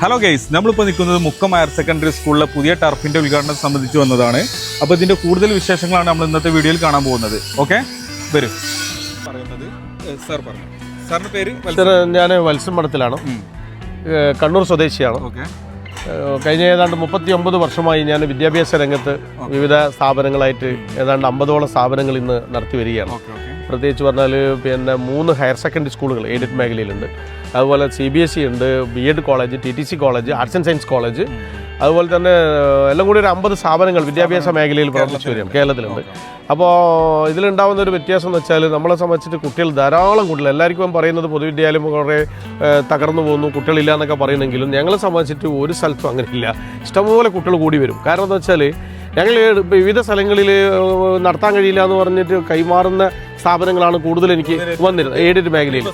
Hello guys നമ്മളിപ്പോൾ നിൽക്കുന്നത് Mukkam higher secondary സ്കൂളിലെ പുതിയ ടർഫിന്റെ ഉദ്ഘാടനം സംബന്ധിച്ച് വന്നതാണ്. അപ്പോൾ ഇതിന്റെ കൂടുതൽ വിശേഷങ്ങളാണ് നമ്മൾ ഇന്നത്തെ വീഡിയോയിൽ കാണാൻ പോകുന്നത്. ഓക്കെ വരും. പറയുന്നത് സാർ പറഞ്ഞു. സാറിന്റെ പേര് ഞാൻ വത്സം മഠത്തിലാണ് കണ്ണൂർ സ്വദേശിയാണ്. ഓക്കെ കഴിഞ്ഞ ഏതാണ്ട് മുപ്പത്തി ഒമ്പത് വർഷമായി ഞാൻ വിദ്യാഭ്യാസ രംഗത്ത് വിവിധ സ്ഥാപനങ്ങളായിട്ട് ഏതാണ്ട് അമ്പതോളം സ്ഥാപനങ്ങൾ ഇന്ന് നടത്തി വരികയാണ്. പ്രത്യേകിച്ച് പറഞ്ഞാൽ പിന്നെ മൂന്ന് ഹയർ സെക്കൻഡറി സ്കൂളുകൾ എയ്ഡഡ് മേഖലയിലുണ്ട്. അതുപോലെ സി ബി എസ് ഇ ഉണ്ട് B Ed college T T C college arts and science college. അതുപോലെ തന്നെ എല്ലാം കൂടി ഒരു അമ്പത് സ്ഥാപനങ്ങൾ വിദ്യാഭ്യാസ മേഖലയിൽ പ്രവർത്തിച്ചു വരും കേരളത്തിലുണ്ട്. അപ്പോൾ ഇതിലുണ്ടാവുന്ന ഒരു വ്യത്യാസം എന്ന് വെച്ചാൽ നമ്മളെ സംബന്ധിച്ചിട്ട് കുട്ടികൾ ധാരാളം കുട്ടികൾ എല്ലാവർക്കും പറയുന്നത് പൊതുവിദ്യാലയം കുറേ തകർന്നു പോകുന്നു കുട്ടികളില്ല എന്നൊക്കെ പറയുന്നെങ്കിലും ഞങ്ങളെ സംബന്ധിച്ചിട്ട് ഒരു സ്ഥലത്തും അങ്ങനെയില്ല ഇഷ്ടംപോലെ കുട്ടികൾ കൂടി വരും. കാരണം എന്താ വെച്ചാൽ ഞങ്ങൾ വിവിധ സ്ഥലങ്ങളിൽ നടത്താൻ കഴിയില്ല എന്ന് പറഞ്ഞിട്ട് കൈമാറുന്ന സ്ഥാപനങ്ങളാണ് കൂടുതൽ എനിക്ക് വന്നിരുന്നത്. എയ്ഡഡ് മേഖലയിൽ.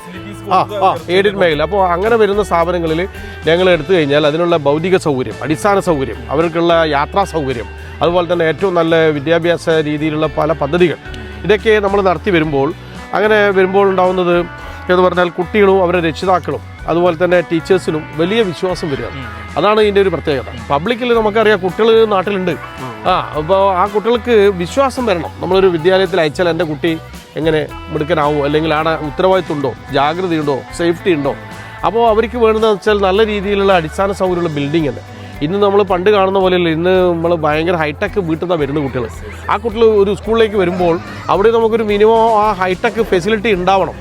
ആ ആ എയ്ഡഡ് മേഖല. അപ്പോൾ അങ്ങനെ വരുന്ന സ്ഥാപനങ്ങളിൽ ഞങ്ങൾ എടുത്തു കഴിഞ്ഞാൽ അതിനുള്ള ഭൗതിക സൗകര്യം അടിസ്ഥാന സൗകര്യം അവർക്കുള്ള യാത്രാ സൗകര്യം അതുപോലെ തന്നെ ഏറ്റവും നല്ല വിദ്യാഭ്യാസ രീതിയിലുള്ള പല പദ്ധതികൾ. ഇതൊക്കെ നമ്മൾ നടത്തി വരുമ്പോൾ അങ്ങനെ വരുമ്പോൾ ഉണ്ടാവുന്നത് എന്ന് പറഞ്ഞാൽ കുട്ടികളും അവരുടെ രക്ഷിതാക്കളും അതുപോലെ തന്നെ ടീച്ചേഴ്സിനും വലിയ വിശ്വാസം വരികയാണ് അതാണ് ഇതിന്റെ ഒരു പ്രത്യേകത. പബ്ലിക്കിൽ നമുക്കറിയാം കുട്ടികൾ നാട്ടിലുണ്ട്. ആ അപ്പോൾ ആ കുട്ടികൾക്ക് വിശ്വാസം വരണം. നമ്മളൊരു വിദ്യാലയത്തിൽ അയച്ചാൽ എന്റെ കുട്ടി എങ്ങനെ മിടുക്കനാവും? അല്ലെങ്കിൽ ആടെ ഉത്തരവാദിത്വം ഉണ്ടോ ജാഗ്രതയുണ്ടോ? സേഫ്റ്റി ഉണ്ടോ? അപ്പോൾ അവർക്ക് വേണ്ടതെന്ന് വെച്ചാൽ നല്ല രീതിയിലുള്ള അടിസ്ഥാന സൗകര്യമുള്ള ബിൽഡിംഗ് ഉണ്ട് ഇന്ന് നമ്മൾ പണ്ട് കാണുന്ന പോലെയല്ല ഇന്ന് നമ്മൾ ഭയങ്കര ഹൈടെക് വീട്ടിൽ നിന്നാണ് വരുന്ന കുട്ടികൾ. ആ കുട്ടികൾ ഒരു സ്കൂളിലേക്ക് വരുമ്പോൾ അവിടെ നമുക്കൊരു മിനിമം ആ ഹൈടെക് ഫെസിലിറ്റി ഉണ്ടാവണം.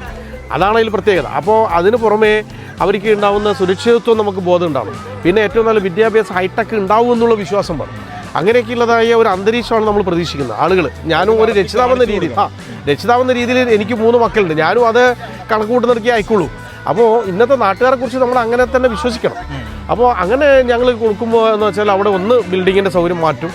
അതാണ് അതിൽ പ്രത്യേകത. അപ്പോൾ അതിന് പുറമേ അവർക്ക് ഉണ്ടാവുന്ന സുരക്ഷിതത്വം നമുക്ക് ബോധം ഉണ്ടാവണം. പിന്നെ ഏറ്റവും നല്ല വിദ്യാഭ്യാസം ഹൈടെക് ഉണ്ടാവും എന്നുള്ള വിശ്വാസം വേണം. അങ്ങനെയൊക്കെയുള്ളതായ ഒരു അന്തരീക്ഷമാണ് നമ്മൾ പ്രതീക്ഷിക്കുന്നത്. ആളുകൾ ഞാനും ഒരു രക്ഷിതാവെന്ന രീതിയിൽ ആ രക്ഷിതാവെന്ന രീതിയിൽ എനിക്ക് മൂന്ന് മക്കളുണ്ട്. ഞാനും അത് കണക്ക് കൂട്ടുന്നവർക്ക് ആയിക്കോളൂ. അപ്പോൾ ഇന്നത്തെ നാട്ടുകാരെ കുറിച്ച് നമ്മൾ അങ്ങനെ തന്നെ വിശ്വസിക്കണം. അപ്പോൾ അങ്ങനെ ഞങ്ങൾ കൊടുക്കുമ്പോൾ എന്ന് വെച്ചാൽ അവിടെ ഒന്ന് ബിൽഡിങ്ങിന്റെ സൗകര്യം മാറ്റും.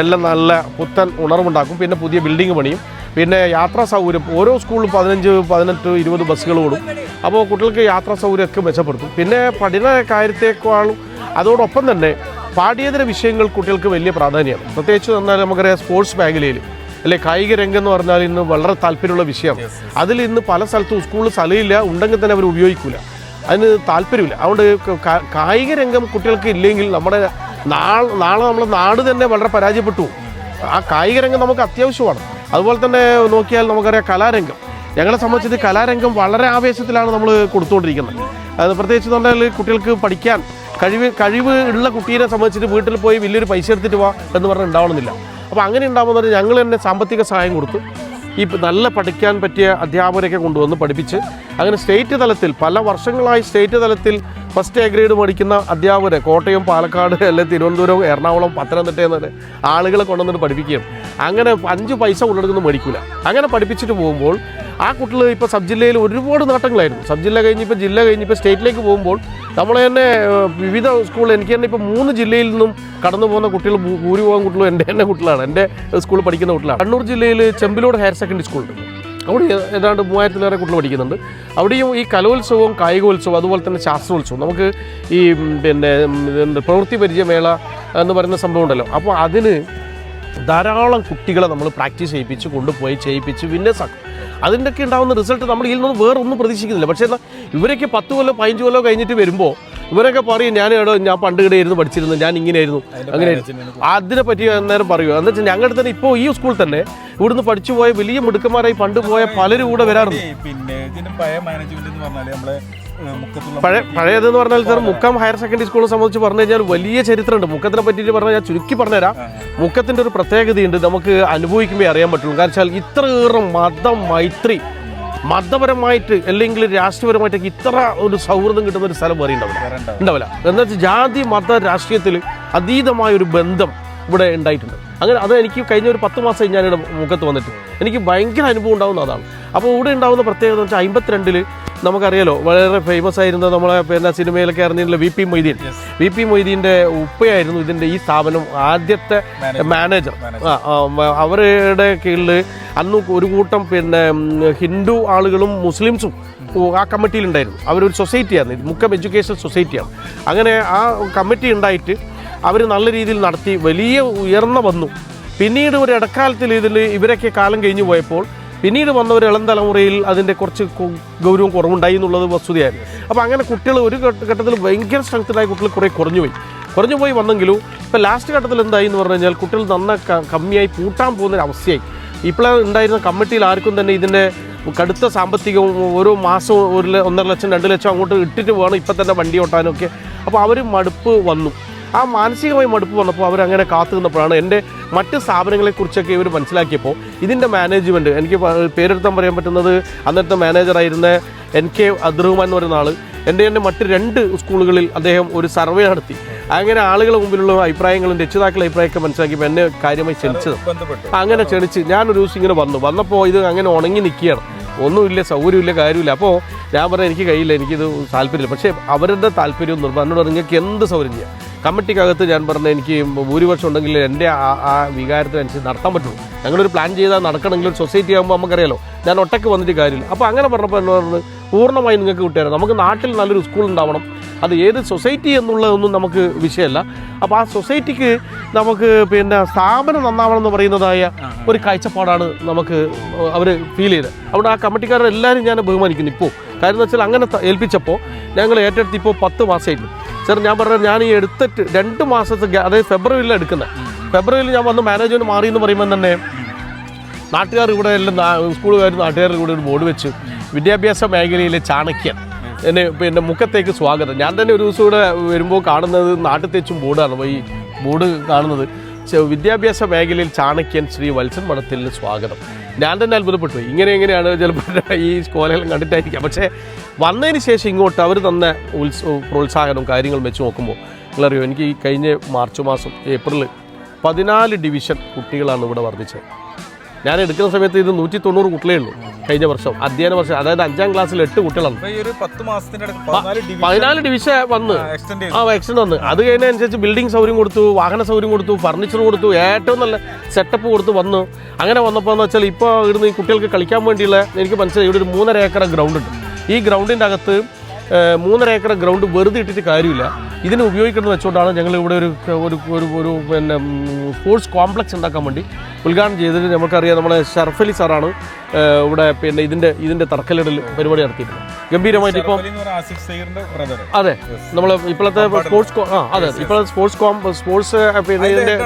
എല്ലാം നല്ല പുത്തൻ ഉണർവുണ്ടാക്കും. പിന്നെ പുതിയ ബിൽഡിംഗ് പണിയും. പിന്നെ യാത്രാ സൗകര്യം. ഓരോ സ്കൂളിലും പതിനഞ്ച് പതിനെട്ട് ഇരുപത് ബസ്സുകൾ ഓടും. അപ്പോൾ കുട്ടികൾക്ക് യാത്രാ സൗകര്യമൊക്കെ മെച്ചപ്പെടുത്തും. പിന്നെ പഠന കാര്യത്തെക്കാളും അതോടൊപ്പം തന്നെ പാഠ്യേതര വിഷയങ്ങൾ കുട്ടികൾക്ക് വലിയ പ്രാധാന്യമാണ്. പ്രത്യേകിച്ച് എന്നാൽ നമുക്കറിയാം സ്പോർട്സ് മേഖലയിൽ അല്ലെ കായിക രംഗം എന്ന് പറഞ്ഞാൽ ഇന്ന് വളരെ താല്പര്യമുള്ള വിഷയമാണ്. അതിൽ ഇന്ന് പല സ്ഥലത്തും സ്കൂളിൽ സ്ഥലമില്ല ഉണ്ടെങ്കിൽ തന്നെ അവർ ഉപയോഗിക്കില്ല അതിന് താല്പര്യമില്ല. അതുകൊണ്ട് കായിക രംഗം കുട്ടികൾക്ക് ഇല്ലെങ്കിൽ നമ്മുടെ നാളെ നാളെ നമ്മുടെ നാട് തന്നെ വളരെ പരാജയപ്പെട്ടു. ആ കായിക രംഗം നമുക്ക് അത്യാവശ്യമാണ്. അതുപോലെ തന്നെ നോക്കിയാൽ നമുക്കറിയാം കലാരംഗം. ഞങ്ങളെ സംബന്ധിച്ച് കലാരംഗം വളരെ ആവേശത്തിലാണ് നമ്മൾ കൊടുത്തുകൊണ്ടിരിക്കുന്നത്. അത് പ്രത്യേകിച്ച് പറഞ്ഞാൽ കുട്ടികൾക്ക് പഠിക്കാൻ കഴിവ് കഴിവ് ഉള്ള കുട്ടീനെ സംബന്ധിച്ചിട്ട് വീട്ടിൽ പോയി വലിയൊരു പൈസ എടുത്തിട്ട് വാ എന്ന് പറഞ്ഞാൽ ഉണ്ടാവണമെന്നില്ല. അപ്പോൾ അങ്ങനെ ഉണ്ടാകുമ്പോൾ ഞങ്ങൾ തന്നെ സാമ്പത്തിക സഹായം കൊടുത്തു ഈ നല്ല പഠിക്കാൻ പറ്റിയ അധ്യാപകരെയൊക്കെ കൊണ്ടുവന്ന് പഠിപ്പിച്ച് അങ്ങനെ സ്റ്റേറ്റ് തലത്തിൽ പല വർഷങ്ങളായി സ്റ്റേറ്റ് തലത്തിൽ ഫസ്റ്റ് എ ഗ്രേഡ് പഠിക്കുന്ന അധ്യാപകരെ കോട്ടയം പാലക്കാട് അല്ലെങ്കിൽ തിരുവനന്തപുരം എറണാകുളം പത്തനംതിട്ട എന്നൊക്കെ ആളുകളെ കൊണ്ടുവന്നിട്ട് പഠിപ്പിക്കുകയും അങ്ങനെ അഞ്ച് പൈസ ഉള്ളെടുക്കുന്ന മേടിക്കില്ല അങ്ങനെ പഠിപ്പിച്ചിട്ട് പോകുമ്പോൾ ആ കുട്ടികൾ ഇപ്പോൾ സബ് ജില്ലയിൽ ഒരുപാട് നേട്ടങ്ങളായിരുന്നു. സബ് ജില്ല കഴിഞ്ഞിപ്പോൾ ജില്ല കഴിഞ്ഞിപ്പോൾ സ്റ്റേറ്റിലേക്ക് പോകുമ്പോൾ നമ്മളെ തന്നെ വിവിധ സ്കൂൾ എനിക്ക് തന്നെ ഇപ്പോൾ മൂന്ന് ജില്ലയിൽ നിന്നും കടന്നു പോകുന്ന കുട്ടികൾ ഭൂരിപോകാൻ കുട്ടികളും എന്റെ തന്നെ കുട്ടികളാണ്. എന്റെ സ്കൂളിൽ പഠിക്കുന്ന കുട്ടികളാണ്. കണ്ണൂർ ജില്ലയിൽ ചെമ്പിലോട് ഹയർ സെക്കൻഡറി സ്കൂളുണ്ട്. അവിടെ ഏതാണ്ട് മൂവായിരത്തിലേറെ കുട്ടികൾ പഠിക്കുന്നുണ്ട്. അവിടെയും ഈ കലോത്സവവും കായികോത്സവം അതുപോലെ തന്നെ ശാസ്ത്രോത്സവം നമുക്ക് ഈ പിന്നെ പ്രവൃത്തി പരിചയമേള എന്ന് പറയുന്ന സംഭവം ഉണ്ടല്ലോ. അപ്പോൾ അതിന് ധാരാളം കുട്ടികളെ നമ്മൾ പ്രാക്ടീസ് ചെയ്യിപ്പിച്ച് കൊണ്ടുപോയി ചെയ്യിപ്പിച്ച് വിന്നേഴ്സ് ആക്കും അതിന്റെയൊക്കെ ഉണ്ടാകുന്ന റിസൾട്ട് നമ്മൾ ഇതിൽ നിന്ന് വേറെ ഒന്നും പ്രതീക്ഷിക്കുന്നില്ല. പക്ഷേ എന്നാൽ ഇവരൊക്കെ പത്ത് കൊല്ലോ പതിനഞ്ച് കൊല്ലോ കഴിഞ്ഞിട്ട് വരുമ്പോൾ ഇവരൊക്കെ പറയും ഞാൻ എടോ ഞാൻ പണ്ട് ഇവിടെ ഇരുന്ന് പഠിച്ചിരുന്നു ഞാൻ ഇങ്ങനെയായിരുന്നു അങ്ങനെ അതിനെ പറ്റി അന്നേരം പറയൂ. എന്ന് വെച്ചാൽ ഞങ്ങളുടെ തന്നെ ഇപ്പോൾ ഈ സ്കൂളിൽ തന്നെ ഇവിടുന്ന് പഠിച്ചു പോയ വലിയ മിടുക്കന്മാരായി പണ്ട് പോയ പലരും കൂടെ വരാറുണ്ട്. പിന്നെ പഴയ മാനേജ്മെന്റ് എന്ന് പറഞ്ഞാൽ നമ്മളെ പഴയ പഴയതെന്ന് പറഞ്ഞാൽ സാർ മുക്കം ഹയർ സെക്കൻഡറി സ്കൂളിനെ സംബന്ധിച്ച് പറഞ്ഞു കഴിഞ്ഞാൽ വലിയ ചരിത്രമുണ്ട്. മുക്കത്തിനെ പറ്റിയിട്ട് പറഞ്ഞാൽ ഞാൻ ചുരുക്കി പറഞ്ഞുതരാം. മുക്കത്തിന്റെ ഒരു പ്രത്യേകതയുണ്ട് നമുക്ക് അനുഭവിക്കുമ്പോൾ അറിയാൻ പറ്റുള്ളൂ. കാരണം വെച്ചാൽ ഇത്രയേറെ മതം മൈത്രി മതപരമായിട്ട് അല്ലെങ്കിൽ രാഷ്ട്രീയപരമായിട്ടൊക്കെ ഇത്ര ഒരു സൗഹൃദം കിട്ടുന്ന ഒരു സ്ഥലം വേറെ ഉണ്ടാവില്ല. ഉണ്ടാവില്ല. എന്താ വെച്ചാൽ ജാതി മത രാഷ്ട്രീയത്തിൽ അതീതമായ ഒരു ബന്ധം ഇവിടെ ഉണ്ടായിട്ടുണ്ട്. അങ്ങനെ അത് എനിക്ക് കഴിഞ്ഞ ഒരു പത്ത് മാസം ഞാനിവിടെ മുഖത്ത് വന്നിട്ട് എനിക്ക് ഭയങ്കര അനുഭവം ഉണ്ടാവുന്ന അതാണ്. അപ്പോൾ ഇവിടെ ഉണ്ടാകുന്ന പ്രത്യേകത എന്ന് വെച്ചാൽ അമ്പത്തിരണ്ടിൽ നമുക്കറിയാലോ വളരെ ഫേമസ് ആയിരുന്ന നമ്മളെ പിന്നെ സിനിമയിലൊക്കെ അറിഞ്ഞിട്ടുള്ള V P Moideen. V P മൊയ്തീന്റെ ഉപ്പയായിരുന്നു ഇതിന്റെ ഈ സ്ഥാപനം ആദ്യത്തെ മാനേജർ അവരുടെ കീഴിൽ അന്ന് ഒരു കൂട്ടം പിന്നെ ഹിന്ദു ആളുകളും മുസ്ലിംസും ആ കമ്മിറ്റിയിലുണ്ടായിരുന്നു. അവരൊരു സൊസൈറ്റിയാണ് മുഖം മുക്കം എഡ്യൂക്കേഷൻ സൊസൈറ്റിയാണ് അങ്ങനെ ആ കമ്മിറ്റി ഉണ്ടായിട്ട് അവർ നല്ല രീതിയിൽ നടത്തി വലിയ ഉയർന്ന വന്നു. പിന്നീട് ഒരു ഇടക്കാലത്തിൽ ഇതിൽ ഇവരൊക്കെ കാലം കഴിഞ്ഞു പോയപ്പോൾ പിന്നീട് വന്ന ഒരു ഇളം തലമുറയിൽ അതിന്റെ കുറച്ച് ഗൗരവം കുറവുണ്ടായി എന്നുള്ളത് വസ്തുതയായിരുന്നു. അപ്പോൾ അങ്ങനെ കുട്ടികൾ ഒരു ഘട്ട- ഘട്ടത്തിൽ ഭയങ്കര സ്ട്രെങ്ത്തിലായ കുട്ടികൾ കുറേ കുറഞ്ഞു പോയി. കുറഞ്ഞു പോയി വന്നെങ്കിലും ഇപ്പോൾ ലാസ്റ്റ് ഘട്ടത്തിൽ എന്തായി എന്ന് പറഞ്ഞു കഴിഞ്ഞാൽ കുട്ടികൾ നന്ന കമ്മിയായി പൂട്ടാൻ പോകുന്ന ഒരു അവസ്ഥയായി. ഇപ്പോൾ ഉണ്ടായിരുന്ന കമ്മിറ്റിയിൽ ആർക്കും തന്നെ ഇതിന്റെ കടുത്ത സാമ്പത്തികവും ഓരോ മാസവും ഒരു ഒന്നര ലക്ഷം രണ്ട് ലക്ഷം അങ്ങോട്ട് ഇട്ടിട്ട് പോകണം ഇപ്പം തന്നെ വണ്ടി ഓട്ടാനൊക്കെ. അപ്പോൾ അവർ മടുപ്പ് വന്നു. ആ മാനസികമായി മടുപ്പ് വന്നപ്പോൾ അവരങ്ങനെ കാത്തു നിന്നപ്പോഴാണ് എന്റെ മറ്റ് സ്ഥാപനങ്ങളെക്കുറിച്ചൊക്കെ ഇവർ മനസ്സിലാക്കിയപ്പോൾ ഇതിന്റെ മാനേജ്മെന്റ് എനിക്ക് പേരെടുത്താൻ പറയാൻ പറ്റുന്നത് അന്നത്തെ മാനേജറായിരുന്ന എൻ കെ അദ്രഹുമാൻ എന്ന് പറയുന്ന ആൾ എന്റെ തന്നെ മറ്റ് രണ്ട് സ്കൂളുകളിൽ അദ്ദേഹം ഒരു സർവേ നടത്തി. അങ്ങനെ ആളുകളുടെ മുമ്പിലുള്ള അഭിപ്രായങ്ങളും രക്ഷിതാക്കളുടെ അഭിപ്രായമൊക്കെ മനസ്സിലാക്കിയപ്പോൾ എന്നെ കാര്യമായി ക്ഷണിച്ചത്. അങ്ങനെ ക്ഷണിച്ച് ഞാനൊരു ദിവസം ഇങ്ങനെ വന്നു. വന്നപ്പോൾ ഇത് അങ്ങനെ ഉണങ്ങി നിൽക്കുകയാണ്. ഒന്നുമില്ല സൗകര്യമില്ല കാര്യമില്ല. അപ്പോൾ ഞാൻ പറഞ്ഞു എനിക്ക് കഴിയില്ല എനിക്കിത് താല്പര്യമില്ല. പക്ഷേ അവരുടെ താല്പര്യവും നിർബന്ധം. എന്നോട് നിങ്ങൾക്ക് എന്ത് സൗകര്യം ചെയ്യാം? കമ്മിറ്റിക്കകത്ത് ഞാൻ പറഞ്ഞ എനിക്ക് ഭൂരിപക്ഷം ഉണ്ടെങ്കിൽ എന്റെ ആ ആ വികാരത്തിനനുസരിച്ച് നടത്താൻ പറ്റുള്ളൂ. ഞങ്ങളൊരു പ്ലാൻ ചെയ്താൽ നടക്കണമെങ്കിൽ ഒരു സൊസൈറ്റി ആകുമ്പോൾ നമുക്കറിയാലോ. ഞാൻ ഒറ്റയ്ക്ക് വന്നിട്ട് കാര്യമില്ല. അപ്പോൾ അങ്ങനെ പറഞ്ഞപ്പോൾ എന്നോട് പൂർണമായി നിങ്ങൾക്ക് വിട്ടുതരാം നമുക്ക് നാട്ടിൽ നല്ലൊരു സ്കൂൾ ഉണ്ടാവണം. അത് ഏത് സൊസൈറ്റി എന്നുള്ളതൊന്നും നമുക്ക് വിഷയമല്ല. അപ്പോൾ ആ സൊസൈറ്റിക്ക് നമുക്ക് പിന്നെ സ്ഥാപനം നന്നാവണം എന്ന് പറയുന്നതായ ഒരു കാഴ്ചപ്പാടാണ് നമുക്ക് അവർ ഫീൽ ചെയ്തത്. അവിടെ ആ കമ്മിറ്റിക്കാരെല്ലാവരും ഞാൻ ബഹുമാനിക്കുന്നു. ഇപ്പോൾ കാര്യം എന്ന് വെച്ചാൽ അങ്ങനെ ഏൽപ്പിച്ചപ്പോൾ ഞങ്ങൾ ഏറ്റെടുത്ത് ഇപ്പോൾ പത്ത് മാസമായിട്ട്. സാർ ഞാൻ പറഞ്ഞത് ഞാൻ ഈ എടുത്തിട്ട് രണ്ട് മാസത്തെ അതായത് ഫെബ്രുവരിയിലാണ് എടുക്കുന്നത് ഫെബ്രുവരിയിൽ ഞാൻ വന്ന് മാനേജ്മെന്റ് മാറി എന്ന് പറയുമ്പോൾ തന്നെ നാട്ടുകാർ ഇവിടെ എല്ലാം സ്കൂളുകാർ നാട്ടുകാരുടെ കൂടെ ഒരു ബോർഡ് വെച്ച് വിദ്യാഭ്യാസ മേഖലയിലെ ചാണക്യൻ. എന്നെ പിന്നെ മുഖത്തേക്ക് സ്വാഗതം. ഞാൻ തന്നെ ഒരു ദിവസം ഇവിടെ വരുമ്പോൾ കാണുന്നത് നാട്ടിൽ തെച്ചും ബോർഡാണ്. ഈ ബോർഡ് കാണുന്നത്. വിദ്യാഭ്യാസ മേഖലയിൽ ചാണക്യൻ ശ്രീ വത്സൻ മഠത്തിൽ സ്വാഗതം. ഞാൻ തന്നെ അത്ഭുതപ്പെട്ടു. ഇങ്ങനെ എങ്ങനെയാണ് ചിലപ്പോൾ ഈ കോലകളും കണ്ടിട്ടായിരിക്കാം. പക്ഷേ വന്നതിന് ശേഷം ഇങ്ങോട്ട് അവർ തന്ന ഉത്സ പ്രോത്സാഹനവും കാര്യങ്ങളും വെച്ച് നോക്കുമ്പോൾ നിങ്ങളറിയോ എനിക്ക് ഈ കഴിഞ്ഞ മാർച്ച് മാസം ഏപ്രിൽ പതിനാല് ഡിവിഷൻ കുട്ടികളാണ് ഇവിടെ വർദ്ധിച്ചത്. ഞാൻ എടുക്കുന്ന സമയത്ത് ഇത് നൂറ്റി തൊണ്ണൂറ് കുട്ടികളേ ഉള്ളൂ കഴിഞ്ഞ വർഷം. അധ്യയന വർഷം. അതായത് അഞ്ചാം ക്ലാസ്സിൽ എട്ട് കുട്ടികളാണ്. പതിനാല് ഡിവിഷൻ വന്ന്. ആ എക്സ്റ്റൻഡ് വന്ന്. അത് കഴിഞ്ഞതനുസരിച്ച് ബിൽഡിംഗ് സൗകര്യം കൊടുത്തു വാഹന സൗകര്യം കൊടുത്തു ഫർണിച്ചർ കൊടുത്തു ഏറ്റവും നല്ല സെറ്റപ്പ് കൊടുത്ത് വന്നു. അങ്ങനെ വന്നപ്പോൾ എന്ന് വെച്ചാൽ ഇപ്പോൾ ഇവിടുന്ന് ഈ കുട്ടികൾക്ക് കളിക്കാൻ വേണ്ടിയുള്ള എനിക്ക് മനസ്സിലായി. ഇവിടെ ഒരു മൂന്നര ഏക്കർ ഗ്രൗണ്ട് ഉണ്ട്. ഈ ഗ്രൗണ്ടിന്റെ അകത്ത് മൂന്നര ഏക്കർ ഗ്രൗണ്ട് വെറുതെ ഇട്ടിട്ട് കാര്യമില്ല. ഇതിനെ ഉപയോഗിക്കുന്നത് വെച്ചുകൊണ്ടാണ് ഞങ്ങൾ ഇവിടെ ഒരു ഒരു ഒരു ഒരു പിന്നെ സ്പോർട്സ് കോംപ്ലക്സ് ഉണ്ടാക്കാൻ വേണ്ടി ഉദ്ഘാടനം ചെയ്തിട്ട് നമുക്കറിയാം നമ്മുടെ ഷർഫലി സാറാണ് ഇവിടെ പിന്നെ ഇതിന്റെ ഇതിന്റെ തറക്കല്ലിടൽ പരിപാടി നടത്തിയിട്ടുള്ളത്. ഗംഭീരമായിട്ട് ഇപ്പോൾ അതെ നമ്മൾ ഇപ്പോഴത്തെ സ്പോർട്സ് ആ അതെ ഇപ്പോഴത്തെ സ്പോർട്സ് കോം സ്പോർട്സ് പിന്നെ ഇതിന്റെ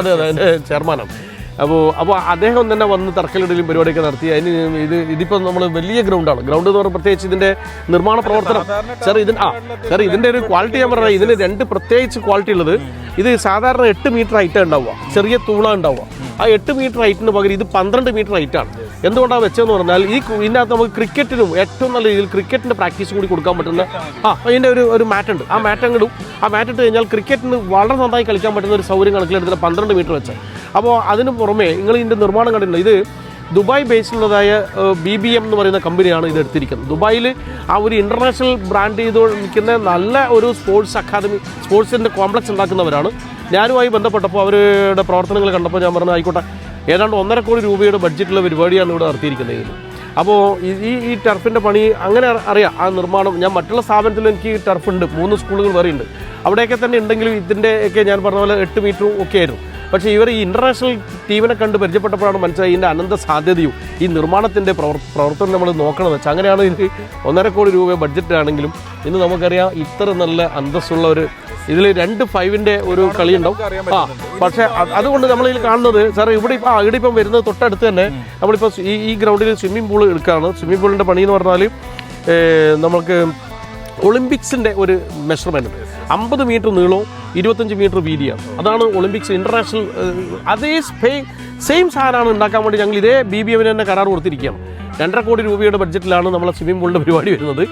അതെ അതെ ചെയർമാനാണ്. അപ്പോൾ അപ്പോൾ അദ്ദേഹം തന്നെ വന്ന് തറക്കല്ലിടലും പരിപാടിയൊക്കെ നടത്തി. അതിന് ഇത് ഇതിപ്പോൾ നമ്മൾ വലിയ ഗ്രൗണ്ടാണ്. ഗ്രൗണ്ട് എന്ന് പറഞ്ഞാൽ പ്രത്യേകിച്ച് ഇതിന്റെ നിർമ്മാണ പ്രവർത്തനം. സാർ ഇതിന് ആ സാർ ഇതിന്റെ ഒരു ക്വാളിറ്റി ഞാൻ പറഞ്ഞാൽ ഇതിന് രണ്ട് പ്രത്യേകിച്ച് ക്വാളിറ്റി ഉള്ളത്. ഇത് സാധാരണ എട്ട് മീറ്റർ ഹൈറ്റാണ് ഉണ്ടാവുക. ചെറിയ തൂണ ഉണ്ടാവുക. ആ എട്ട് മീറ്റർ ഹൈറ്റിന് പകരം ഇത് പന്ത്രണ്ട് മീറ്റർ ഹൈറ്റാണ്. എന്തുകൊണ്ടാണ് വെച്ചതെന്ന് പറഞ്ഞാൽ ഈ ഇതിനകത്ത് നമുക്ക് ക്രിക്കറ്റിനും ഏറ്റവും നല്ല രീതിയിൽ ക്രിക്കറ്റിന്റെ പ്രാക്ടീസ് കൂടി കൊടുക്കാൻ പറ്റുന്ന ആ അതിന്റെ ഒരു ഒരു മാറ്റ് ഉണ്ട് ആ മാറ്റ് അങ്ങിടും ആ മാറ്റ് ഇട്ട് കഴിഞ്ഞാൽ ക്രിക്കറ്റിന് വളരെ നന്നായി കളിക്കാൻ പറ്റുന്ന ഒരു സൗകര്യം കണക്കിലെടുത്തിട്ട് പന്ത്രണ്ട് മീറ്റർ വെച്ച്. അപ്പോൾ അതിന് പുറമേ നിങ്ങൾ ഇതിന്റെ നിർമ്മാണം കണ്ടിട്ടുണ്ട്. ഇത് ദുബായ് ബേസിലുള്ളതായ ബി ബി എം എന്ന് പറയുന്ന കമ്പനിയാണ് ഇത് എടുത്തിരിക്കുന്നത്. ദുബായിൽ ആ ഒരു ഇന്റർനാഷണൽ ബ്രാൻഡ് ചെയ്ത് നിൽക്കുന്ന നല്ല ഒരു സ്പോർട്സ് അക്കാദമി സ്പോർട്സിന്റെ കോംപ്ലക്സ് ഉണ്ടാക്കുന്നവരാണ്. ഞാനുമായി ബന്ധപ്പെട്ടപ്പോൾ അവരുടെ പ്രവർത്തനങ്ങൾ കണ്ടപ്പോൾ ഞാൻ പറഞ്ഞു ആയിക്കോട്ടെ ഏതാണ്ട് ഒന്നര കോടി രൂപയുടെ ബഡ്ജറ്റുള്ള പരിപാടിയാണ് ഇവിടെ നടത്തിയിരിക്കുന്നത്. അപ്പോൾ ഈ- ഈ ടർഫിന്റെ പണി അങ്ങനെ അറി- അറിയാം. ആ നിർമ്മാണം ഞാൻ മറ്റുള്ള സ്ഥാപനത്തിൽ എനിക്ക് ടർഫ് ഉണ്ട് മൂന്ന് സ്കൂളുകൾ വേറെ ഉണ്ട് അവിടെയൊക്കെ തന്നെ ഉണ്ടെങ്കിലും ഇതിന്റെയൊക്കെ ഞാൻ പറഞ്ഞ പോലെ എട്ട് മീറ്ററും ഒക്കെ ആയിരുന്നു. പക്ഷേ ഇവർ ഈ ഇന്റർനാഷണൽ ടീമിനെ കണ്ട് പരിചയപ്പെട്ടപ്പോഴാണ് മനസ്സിലായി ഇതിന്റെ അനന്ത സാധ്യതയും ഈ നിർമ്മാണത്തിന്റെ പ്രവർ പ്രവർത്തനം നമ്മൾ നോക്കണമെന്ന് വെച്ചാൽ അങ്ങനെയാണ് ഇതിന് ഒന്നര കോടി രൂപ ബഡ്ജറ്റ് ആണെങ്കിലും ഇന്ന് നമുക്കറിയാം ഇത്ര നല്ല അന്തസ്സുള്ള ഒരു ഇതിൽ രണ്ട് ഫൈവിന്റെ ഒരു കളിയുണ്ടാവും ആ പക്ഷേ അതുകൊണ്ട് നമ്മൾ ഇതിൽ കാണുന്നത് സാർ ഇവിടെ ഇപ്പോൾ ഇവിടെ ഇപ്പം വരുന്നത് തൊട്ടടുത്ത് തന്നെ നമ്മളിപ്പോൾ ഈ ഈ ഗ്രൗണ്ടിൽ സ്വിമ്മിംഗ് പൂൾ എടുക്കുകയാണ്. സ്വിമ്മിംഗ് പൂളിന്റെ പണി എന്ന് പറഞ്ഞാൽ നമുക്ക് ഒളിമ്പിക്സിന്റെ ഒരു മെഷർമെന്റ് അമ്പത് മീറ്റർ നീളവും ഇരുപത്തഞ്ച് മീറ്റർ വീതിയാണ്. അതാണ് ഒളിമ്പിക്സ് ഇന്റർനാഷണൽ അതേ സെയിം സാധനമാണ് ഉണ്ടാക്കാൻ വേണ്ടി ഞങ്ങൾ ഇതേ ബി ബി എമ്മിന് തന്നെ കരാർ കൊടുത്തിരിക്കുകയാണ്. രണ്ടര കോടി രൂപയുടെ ബഡ്ജറ്റിലാണ് നമ്മളെ സ്വിമ്മിംഗ് പൂളിന്റെ പരിപാടി വരുന്നത്.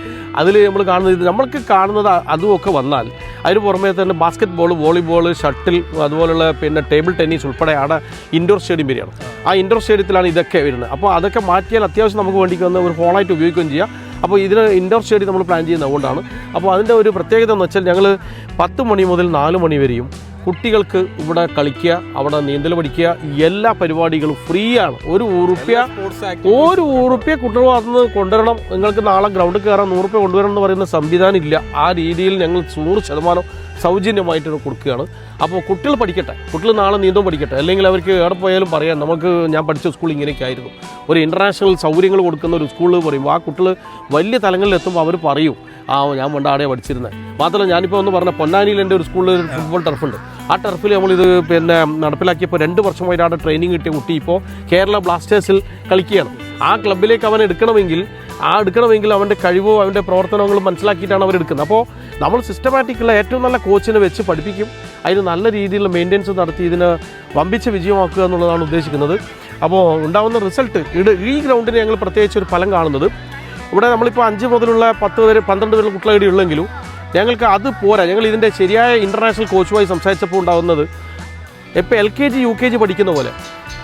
അതിൽ നമ്മൾ കാണുന്നത് നമ്മൾക്ക് കാണുന്നത് അതുമൊക്കെ വന്നാൽ അതിന് പുറമേ തന്നെ ബാസ്ക്കറ്റ് ബോൾ വോളിബോൾ ഷട്ടിൽ അതുപോലുള്ള പിന്നെ ടേബിൾ ടെന്നീസ് ഉൾപ്പെടെ അവിടെ ഇൻഡോർ സ്റ്റേഡിയം വരികയാണ്. ആ ഇൻഡോർ സ്റ്റേഡിയത്തിലാണ് ഇതൊക്കെ വരുന്നത്. അപ്പോൾ അതൊക്കെ മാറ്റിയാൽ അത്യാവശ്യം നമുക്ക് വേണ്ടി വന്ന് ഒരു ഹോളായിട്ട് ഉപയോഗിക്കുകയും ചെയ്യാം. അപ്പോൾ ഇതിന് ഇൻഡോർ സ്റ്റേഡിയം നമ്മൾ പ്ലാൻ ചെയ്യുന്നത് അതുകൊണ്ടാണ്. അപ്പോൾ അതിന്റെ ഒരു പ്രത്യേകത എന്ന് വെച്ചാൽ ഞങ്ങൾ പത്ത് മണി മുതൽ നാല് മണി വരെയും കുട്ടികൾക്ക് ഇവിടെ കളിക്കുക അവിടെ നീന്തൽ പഠിക്കുക എല്ലാ പരിപാടികളും ഫ്രീ ആണ്. ഒരു ഉറുപ്പ്യ ഒരു ഉറുപ്പ്യ കുട്ടികൾ വന്ന് കൊണ്ടുവരണം. നിങ്ങൾക്ക് നാളെ ഗ്രൗണ്ടിൽ കയറാൻ നൂറുപ്യ കൊണ്ടുവരണം എന്ന് പറയുന്ന സംവിധാനം ഇല്ല. ആ രീതിയിൽ ഞങ്ങൾ നൂറ് ശതമാനം സൗജന്യമായിട്ട് കൊടുക്കുകയാണ്. അപ്പോൾ കുട്ടികൾ പഠിക്കട്ടെ. കുട്ടികൾ നാളെ നീന്തം പഠിക്കട്ടെ. അല്ലെങ്കിൽ അവർക്ക് എവിടെ പോയാലും പറയാം നമുക്ക് ഞാൻ പഠിച്ച സ്കൂൾ ഇങ്ങനെയൊക്കെ ആയിരുന്നു ഒരു ഇന്റർനാഷണൽ സൗകര്യങ്ങൾ കൊടുക്കുന്ന ഒരു സ്കൂളിൽ പറയുമ്പോൾ ആ കുട്ടികൾ വലിയ തലങ്ങളിലെത്തുമ്പോൾ അവർ പറയും ആ ഞാൻ വേണ്ട ആടെ പഠിച്ചിരുന്നത് മാത്രമല്ല ഞാനിപ്പോൾ ഒന്ന് പറഞ്ഞ പൊന്നാനിയിൽ എന്റെ ഒരു സ്കൂളിൽ ഒരു ഫുട്ബോൾ ടർഫുണ്ട് ആ ടർഫിൽ നമ്മളിത് പിന്നെ നടപ്പിലാക്കിയപ്പോൾ രണ്ട് വർഷമായിട്ട് അവിടെ ട്രെയിനിങ് കിട്ടിയ കുട്ടി ഇപ്പോൾ കേരള ബ്ലാസ്റ്റേഴ്സിൽ കളിക്കുകയാണ്. ആ ക്ലബിലേക്ക് അവൻ എടുക്കണമെങ്കിൽ ആ എടുക്കണമെങ്കിൽ അവന്റെ കഴിവോ അവന്റെ പ്രവർത്തനങ്ങളും മനസ്സിലാക്കിയിട്ടാണ് അവർ എടുക്കുന്നത്. അപ്പോൾ നമ്മൾ സിസ്റ്റമാറ്റിക്കുള്ള ഏറ്റവും നല്ല കോച്ചിനെ വെച്ച് പഠിപ്പിക്കും. അതിന് നല്ല രീതിയിലുള്ള മെയിന്റെനൻസ് നടത്തി ഇതിന് വമ്പിച്ച വിജയമാക്കുക എന്നുള്ളതാണ് ഉദ്ദേശിക്കുന്നത്. അപ്പോൾ ഉണ്ടാകുന്ന റിസൾട്ട് ഇത് ഈ ഗ്രൗണ്ടിന് ഞങ്ങൾ പ്രത്യേകിച്ച് ഒരു ഫലം കാണുന്നത്. ഇവിടെ നമ്മളിപ്പോൾ അഞ്ച് മുതലുള്ള പത്ത് വരെ പന്ത്രണ്ട് വരെ കുട്ടികളെ ഇവിടെ ഉള്ളെങ്കിലും ഞങ്ങൾക്ക് അത് പോരാ. ഞങ്ങൾ ഇതിന്റെ ശരിയായ ഇന്റർനാഷണൽ കോച്ചുമായി സംസാരിച്ചപ്പോൾ ഉണ്ടാകുന്നത് ഇപ്പോൾ L K G U K G പഠിക്കുന്ന പോലെ.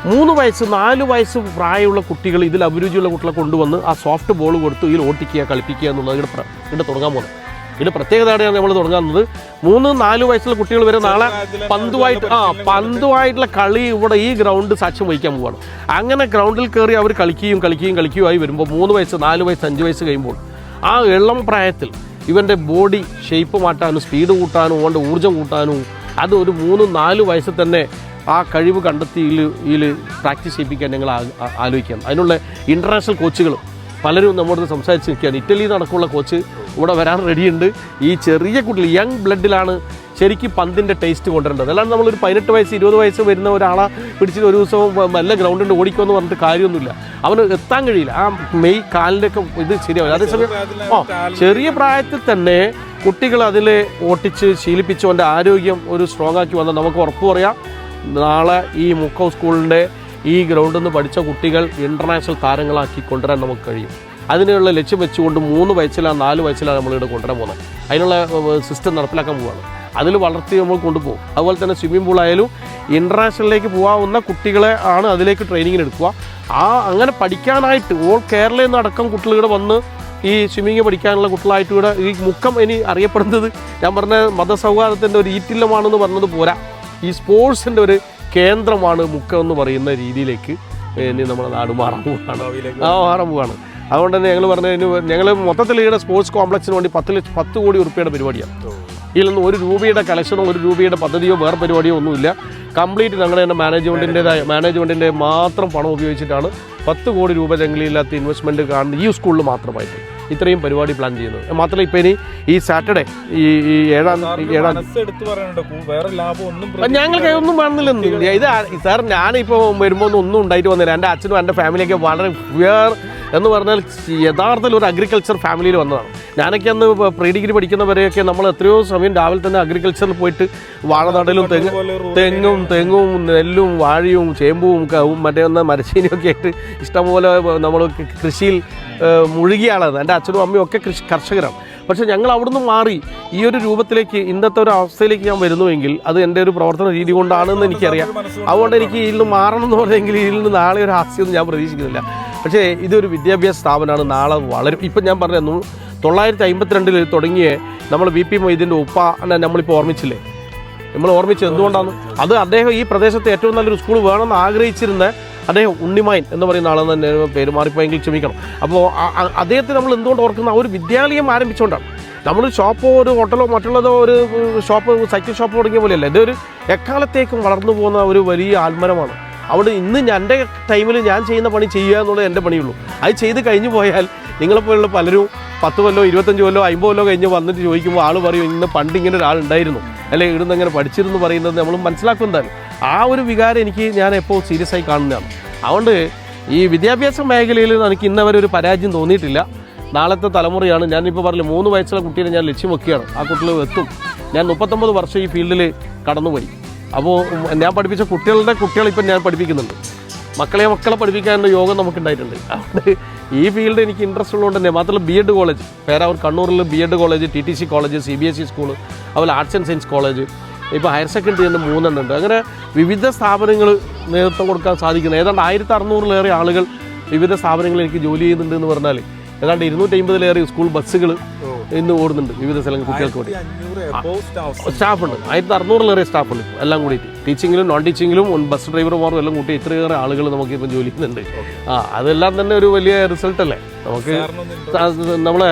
മൂന്ന് വയസ്സ് നാല് വയസ്സ് പ്രായമുള്ള കുട്ടികൾ ഇതിൽ അഭിരുചിയുള്ള കുട്ടികളെ കൊണ്ടുവന്ന് ആ സോഫ്റ്റ് ബോൾ കൊടുത്ത് ഇതിൽ ഓട്ടിക്കുക കളിപ്പിക്കുക എന്നുള്ളത് ഇവിടെ ഇവിടെ തുടങ്ങാൻ പോകുന്നത്. ഇതിന്റെ പ്രത്യേകതയാണ് നമ്മൾ തുടങ്ങുന്നത്? മൂന്ന് നാല് വയസ്സുള്ള കുട്ടികൾ വരെ നാളെ പന്തുമായിട്ട് ആ പന്തുമായിട്ടുള്ള കളി ഇവിടെ ഈ ഗ്രൗണ്ട് സാക്ഷ്യം വഹിക്കാൻ പോവാണ്. അങ്ങനെ ഗ്രൗണ്ടിൽ കയറി അവർ കളിക്കുകയും കളിക്കുകയും കളിക്കുകയുമായി വരുമ്പോൾ മൂന്ന് വയസ്സ് നാല് വയസ്സ് അഞ്ച് വയസ്സ് കഴിയുമ്പോൾ ആ ഇളം പ്രായത്തിൽ ഇവന്റെ ബോഡി ഷേപ്പ് മാറ്റാനും സ്പീഡ് കൂട്ടാനും അവന്റെ ഊർജം കൂട്ടാനും അത് ഒരു മൂന്ന് നാല് വയസ്സിൽ തന്നെ ആ കഴിവ് കണ്ടെത്തി ഇതിൽ പ്രാക്ടീസ് ചെയ്യിപ്പിക്കാൻ ഞങ്ങൾ ആ- ആ- ആലോചിക്കുകയാണ് അതിനുള്ള ഇന്റർനാഷണൽ കോച്ചുകളും പലരും നമ്മുടെ അടുത്ത് സംസാരിച്ച് നിൽക്കുകയാണ്. ഇറ്റലിയിൽ നടക്കുള്ള കോച്ച് ഇവിടെ വരാൻ റെഡിയുണ്ട് ഈ ചെറിയ കുട്ടികൾ യങ് ബ്ലഡിലാണ് ശരിക്കും പന്തിന്റെ ടേസ്റ്റ് കൊണ്ടുവരേണ്ടത്. അല്ലാണ്ട് നമ്മളൊരു പതിനെട്ട് വയസ്സ് ഇരുപത് വയസ്സ് വരുന്ന ഒരാളെ പിടിച്ചിട്ട് ഒരു ദിവസം നല്ല ഗ്രൗണ്ടിന്റെ ഓടിക്കുമെന്ന് പറഞ്ഞിട്ട് കാര്യമൊന്നുമില്ല. അവന് എത്താൻ കഴിയില്ല. ആ മെയ് കാലിന്റെ ഒക്കെ ഇത് ശരിയാവില്ല. അതേസമയം ഓ ചെറിയ പ്രായത്തിൽ തന്നെ കുട്ടികൾ അതിൽ ഓട്ടിച്ച് ശീലിപ്പിച്ച് അവന്റെ ആരോഗ്യം ഒരു സ്ട്രോങ് ആക്കി വന്നാൽ നമുക്ക് ഉറപ്പ് പറയാം. നാളെ ഈ മുക്കോ സ്കൂളിന്റെ ഈ ഗ്രൗണ്ടിൽ നിന്ന് പഠിച്ച കുട്ടികൾ ഇന്റർനാഷണൽ താരങ്ങളാക്കി കൊണ്ടുവരാൻ നമുക്ക് കഴിയും. അതിനുള്ള ലക്ഷ്യം വെച്ചുകൊണ്ട് മൂന്ന് വയസ്സിലാണ് നാല് വയസ്സിലാണ് നമ്മളിവിടെ കൊണ്ടുവരാൻ പോകുന്നത്. അതിനുള്ള സിസ്റ്റം നടപ്പിലാക്കാൻ പോവുകയാണ് അതിൽ വളർത്തി നമ്മൾ കൊണ്ടുപോകും. അതുപോലെ തന്നെ സ്വിമ്മിംഗ് പൂളായാലും ഇന്റർനാഷണലിലേക്ക് പോകാവുന്ന കുട്ടികളെ ആണ് അതിലേക്ക് ട്രെയിനിങ്ങിന് എടുക്കുക. ആ അങ്ങനെ പഠിക്കാനായിട്ട് ഓൾ കേരളയിൽ നിന്ന് അടക്കം വന്ന് ഈ സ്വിമ്മിങ് പഠിക്കാനുള്ള കുട്ടികളായിട്ട് ഇവിടെ ഈ മുക്കം ഇനി അറിയപ്പെടുന്നത് ഞാൻ പറഞ്ഞ മതസൗഹാർദ്ദത്തിന്റെ ഒരു ഈറ്റില്ലമാണെന്ന് പറഞ്ഞത് പോരാ. ഈ സ്പോർട്സിന്റെ ഒരു കേന്ദ്രമാണ് മുക്കം എന്ന് പറയുന്ന രീതിയിലേക്ക് ഇനി നമ്മുടെ നാട് മാറാൻ പോവുകയാണ് ആ മാറാൻ പോവുകയാണ് അതുകൊണ്ട് തന്നെ ഞങ്ങൾ പറഞ്ഞു ഞങ്ങൾ മൊത്തത്തിൽ ഈയുടെ സ്പോർട്സ് കോംപ്ലക്സിന് വേണ്ടി പത്ത് ലക്ഷം പത്ത് കോടി ഉറുപ്പിയുടെ പരിപാടിയാണ്. ഇതിൽ നിന്ന് ഒരു രൂപയുടെ കളക്ഷനോ ഒരു രൂപയുടെ പദ്ധതിയോ വേറെ പരിപാടിയോ ഒന്നുമില്ല. കംപ്ലീറ്റ് ഞങ്ങളുടെ തന്നെ മാനേജ്മെന്റിന്റെതായ മാനേജ്മെന്റിന്റെ മാത്രം പണം ഉപയോഗിച്ചിട്ടാണ് പത്ത് കോടി രൂപ ജംഗ്ലിയില്ലാത്ത ഇൻവെസ്റ്റ്മെന്റ് കാണുന്നത് ഈ സ്കൂളിൽ മാത്രമായിട്ട്. ഇത്രയും പരിപാടി പ്ലാൻ ചെയ്യുന്നത്. മാത്രമല്ല ഇപ്പൊ ഇനി ഈ സാറ്റർഡേ ഈ ഈ ഏഴാം ഏഴാം ഞങ്ങൾക്ക് ഒന്നും വേണമെന്നില്ലെന്ന് ഇത് സാർ ഞാനിപ്പോൾ വരുമ്പോൾ ഒന്നും ഉണ്ടായിട്ട് വന്നില്ല. എന്റെ അച്ഛനും എന്റെ ഫാമിലിയൊക്കെ വളരെ പ്യുവർ എന്ന് പറഞ്ഞാൽ യഥാർത്ഥത്തിൽ ഒരു അഗ്രികൾച്ചർ ഫാമിലിയിൽ വന്നതാണ്. ഞാനൊക്കെ അന്ന് പ്രീ ഡിഗ്രി പഠിക്കുന്നവരെയൊക്കെ നമ്മൾ എത്രയോ സമയം രാവിലെ തന്നെ അഗ്രികൾച്ചറിൽ പോയിട്ട് വാഴനടലും തെങ്ങ് തെങ്ങും തെങ്ങും നെല്ലും വാഴയും ചേമ്പും കവും മറ്റേ ഒന്ന് മരച്ചീനിയൊക്കെ ആയിട്ട് ഇഷ്ടംപോലെ നമ്മൾ കൃഷിയിൽ മുഴുകിയാളാണ്. എന്റെ അച്ഛനും അമ്മയും ഒക്കെ കൃഷി കർഷകരാണ്. പക്ഷെ ഞങ്ങൾ അവിടുന്ന് മാറി ഈ ഒരു രൂപത്തിലേക്ക് ഇന്നത്തെ ഒരു അവസ്ഥയിലേക്ക് ഞാൻ വരുന്നുവെങ്കിൽ അത് എന്റെ ഒരു പ്രവർത്തന രീതി കൊണ്ടാണെന്ന് എനിക്കറിയാം. അതുകൊണ്ട് എനിക്ക് ഇതിൽ നിന്ന് മാറണം എന്ന് പറഞ്ഞെങ്കിൽ ഇതിൽ നിന്ന് നാളെ ഒരു ഹാസ്യമൊന്നും ഞാൻ പ്രതീക്ഷിക്കുന്നില്ല. പക്ഷേ ഇതൊരു വിദ്യാഭ്യാസ സ്ഥാപനമാണ്. നാളെ വളരും. ഇപ്പം ഞാൻ പറഞ്ഞു തൊള്ളായിരത്തി അമ്പത്തിരണ്ടിൽ തുടങ്ങിയ നമ്മൾ വി പി മൊയ്തീന്റെ ഉപ്പ നമ്മളിപ്പോൾ ഓർമ്മിച്ചില്ലേ? നമ്മൾ ഓർമ്മിച്ചത് എന്തുകൊണ്ടാണ് അത് അദ്ദേഹം ഈ പ്രദേശത്ത് ഏറ്റവും നല്ലൊരു സ്കൂൾ വേണമെന്ന് ആഗ്രഹിച്ചിരുന്ന അദ്ദേഹം ഉണ്ണിമായൻ എന്ന് പറയുന്ന ആളെന്ന് തന്നെ പേര് മാറിപ്പോയെങ്കിൽ ക്ഷമിക്കണം. അപ്പോൾ അദ്ദേഹത്തെ നമ്മൾ എന്തുകൊണ്ട് ഓർക്കുന്ന ഒരു വിദ്യാലയം ആരംഭിച്ചുകൊണ്ടാണ്. നമ്മൾ ഷോപ്പോ ഒരു ഹോട്ടലോ മറ്റുള്ളതോ ഒരു ഷോപ്പ് സൈക്കിൾ ഷോപ്പ് തുടങ്ങിയ പോലെയല്ല. ഇതൊരു എക്കാലത്തേക്കും വളർന്നു പോകുന്ന ഒരു വലിയ ആത്മരമാണ് അവിടെ ഇന്ന് എന്റെ ടൈമിൽ ഞാൻ ചെയ്യുന്ന പണി ചെയ്യുക എന്നുള്ളത് എന്റെ പണിയുള്ളൂ. അത് ചെയ്ത് കഴിഞ്ഞു പോയാൽ നിങ്ങളെപ്പോലുള്ള പലരും പത്ത് കൊല്ലോ ഇരുപത്തഞ്ച് കൊല്ലോ അമ്പത് കൊല്ലോ കഴിഞ്ഞ് വന്നിട്ട് ചോദിക്കുമ്പോൾ ആൾ പറയും ഇന്ന് പണ്ട് ഇങ്ങനെ ഒരാളുണ്ടായിരുന്നു. അല്ലെങ്കിൽ ഇവിടുന്ന് ഇങ്ങനെ പഠിച്ചിരുന്നു പറയുന്നത് നമ്മൾ മനസ്സിലാക്കുന്നതാണ് ആ ഒരു വികാരം എനിക്ക് ഞാൻ എപ്പോൾ സീരിയസ് ആയി കാണുന്നതാണ്. അതുകൊണ്ട് ഈ വിദ്യാഭ്യാസ മേഖലയിൽ എനിക്ക് ഇന്നവരെ ഒരു പരാജയം തോന്നിയിട്ടില്ല. നാളത്തെ തലമുറയാണ്. ഞാനിപ്പോൾ പറഞ്ഞു മൂന്ന് വയസ്സുള്ള കുട്ടീനെ ഞാൻ ലക്ഷ്യം വെക്കുകയാണ്. ആ കുട്ടികൾ എത്തും. ഞാൻ മുപ്പത്തൊമ്പത് വർഷം ഈ ഫീൽഡിൽ കടന്നുപോയി. അപ്പോൾ ഞാൻ പഠിപ്പിച്ച കുട്ടികളുടെ കുട്ടികളെ ഇപ്പം ഞാൻ പഠിപ്പിക്കുന്നുണ്ട്. മക്കളെ മക്കളെ പഠിപ്പിക്കാനുള്ള യോഗം നമുക്കുണ്ടായിട്ടുണ്ട്. അതുകൊണ്ട് ഈ ഫീൽഡ് എനിക്ക് ഇൻട്രസ്റ്റ് ഉള്ളതുകൊണ്ട് തന്നെ മാത്രമല്ല ബി എഡ് കോളേജ് പേരാവൂർ കണ്ണൂരിൽ B Ed college T T C college C B S E school അതുപോലെ ആർട്സ് ആൻഡ് സയൻസ് കോളേജ് ഇപ്പോൾ ഹയർ സെക്കൻഡറി തന്നെ മൂന്നെണ്ണം ഉണ്ട് അങ്ങനെ വിവിധ സ്ഥാപനങ്ങൾ നേതൃത്വം കൊടുക്കാൻ സാധിക്കുന്നത് ഏതാണ്ട് ആയിരത്തി അറുന്നൂറിലേറെ ആളുകൾ വിവിധ സ്ഥാപനങ്ങളിൽ എനിക്ക് ജോലി ചെയ്യുന്നുണ്ട് എന്ന് പറഞ്ഞാൽ ഏതാണ്ട് ഇരുന്നൂറ്റി അമ്പതിലേറെ സ്കൂൾ ബസ്സുകൾ ഇന്ന് ഓടുന്നുണ്ട് വിവിധ സ്ഥലങ്ങൾ കുട്ടികൾക്ക് വേണ്ടി. സ്റ്റാഫ് ഉണ്ട്. ആയിരത്തി അറുന്നൂറിലേറെ സ്റ്റാഫ് ഉണ്ട് ഇപ്പോൾ എല്ലാം കൂടിയിട്ട്. ടീച്ചിങ്ങിലും നോൺ ടീച്ചിങ്ങിലും ബസ് ഡ്രൈവർമാരും എല്ലാം കൂട്ടി ഇത്രയേറെ ആളുകൾ നമുക്ക് ഇപ്പം ജോലി ചെയ്യുന്നുണ്ട്. ആ അതെല്ലാം തന്നെ ഒരു വലിയ റിസൾട്ട് അല്ലേ? നമുക്ക് നമ്മളെ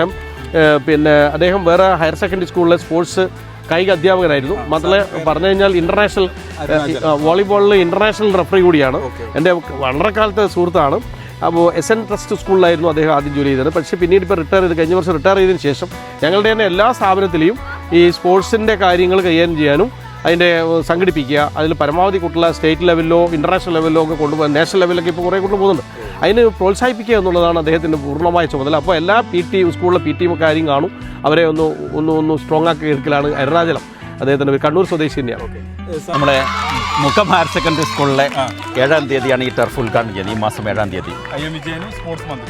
പിന്നെ അദ്ദേഹം വേറെ ഹയർ സെക്കൻഡറി സ്കൂളിലെ സ്പോർട്സ് കായിക അധ്യാപകനായിരുന്നു. മാത്രമല്ല പറഞ്ഞു കഴിഞ്ഞാൽ ഇന്റർനാഷണൽ വോളിബോളിൽ ഇന്റർനാഷണൽ റെഫറി കൂടിയാണ്. എന്റെ വളരെ കാലത്തെ സുഹൃത്താണ്. അപ്പോൾ എസ് എൻ ട്രസ്റ്റ് സ്കൂളിലായിരുന്നു അദ്ദേഹം ആദ്യം ജോലി ചെയ്തത്. പക്ഷേ പിന്നീട് ഇപ്പോൾ റിട്ടയർ ചെയ്ത് കഴിഞ്ഞ വർഷം റിട്ടയർ ചെയ്തതിന് ശേഷം ഞങ്ങളുടെ തന്നെ എല്ലാ സ്ഥാപനത്തിലെയും ഈ സ്പോർട്സിന്റെ കാര്യങ്ങൾ കൈകാര്യം ചെയ്യാനും അതിന്റെ സംഘടിപ്പിക്കുക അതിൽ പരമാവധി കുട്ടികളെ സ്റ്റേറ്റ് ലെവലിലോ ഇന്റർനാഷണൽ ലെവലിലോ ഒക്കെ കൊണ്ടുപോകാൻ നാഷണൽ ലെവലിലൊക്കെ ഇപ്പോൾ കുറേ കൊണ്ടുപോകുന്നുണ്ട് അതിന് പ്രോത്സാഹിപ്പിക്കുക എന്നുള്ളതാണ് അദ്ദേഹത്തിന്റെ പൂർണമായ ചുമതല. അപ്പോൾ എല്ലാ പി ടി സ്കൂളിലെ പി ടി കാര്യം കാണും. അവരെ ഒന്ന് ഒന്ന് ഒന്ന് സ്ട്രോങ് ആക്കി എടുക്കലാണ് അരുണാചലം അദ്ദേഹത്തിന്റെ കണ്ണൂർ സ്വദേശി തന്നെയാണ്. നമ്മുടെ മുക്കം ഹയർ സെക്കൻഡറി സ്കൂളിലെ ഏഴാം തീയതിയാണ് ഈ ടർഫ് ഉദ്ഘാടനം ചെയ്യുന്നത്. ഈ മാസം ഏഴാം തീയതി.